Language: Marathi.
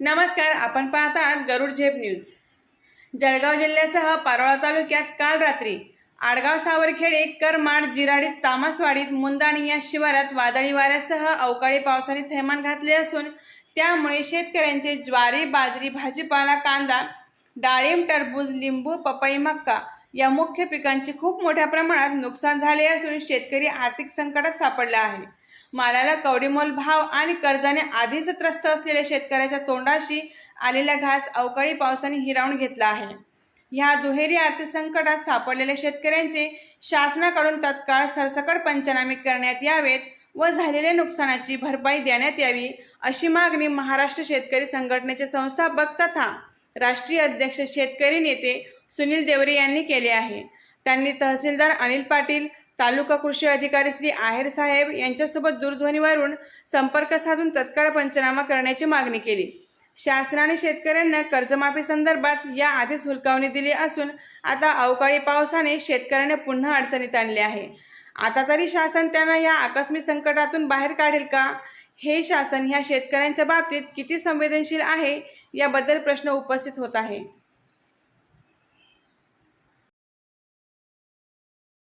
नमस्कार आपण पाहतात आहात गरुड झेप न्यूज. जळगाव जिल्ह्यासह पारोळा तालुक्यात काल रात्री आडगाव सावरखेडे करमाड जिराडीत तामसवाडीत मुंदाणी या शिवारात वादळी वाऱ्यासह अवकाळी पावसाने थैमान घातले असून त्यामुळे शेतकऱ्यांचे ज्वारी बाजरी भाजीपाला कांदा डाळिंब टरबूज लिंबू पपई मक्का या मुख्य पिकांचे खूप मोठ्या प्रमाणात नुकसान झाले असून शेतकरी आर्थिक संकटात सापडला आहे. मालाला कवडीमोल भाव आणि कर्जाने आधीच त्रस्त असलेल्या शेतकऱ्याच्या तोंडाशी आलेला घास अवकाळी पावसाने हिरावून घेतला आहे. ह्या दुहेरी आर्थिक संकटात सापडलेल्या शेतकऱ्यांचे शासनाकडून तत्काळ सरसकट पंचनामे करण्यात यावेत व झालेल्या नुकसानाची भरपाई देण्यात यावी अशी मागणी महाराष्ट्र शेतकरी संघटनेचे संस्थापक तथा राष्ट्रीय अध्यक्ष शेतकरी नेते सुनील देवरे यांनी केले आहे. त्यांनी तहसीलदार अनिल पाटील तालुका कृषी अधिकारी श्री आहेर साहेब यांच्यासोबत दूरध्वनीवरून संपर्क साधून तत्काळ पंचनामा करण्याची मागणी केली. शासनाने शेतकऱ्यांना कर्जमाफी संदर्भात या आधीच हुलकावणी दिली असून आता अवकाळी पावसाने शेतकऱ्यांना पुन्हा अडचणीत आणले आहे. आता तरी शासन त्यांना या आकस्मिक संकटातून बाहेर काढेल का? हे शासन ह्या शेतकऱ्यांच्या बाबतीत किती संवेदनशील आहे? याबद्दल प्रश्न उपस्थित होत आहे.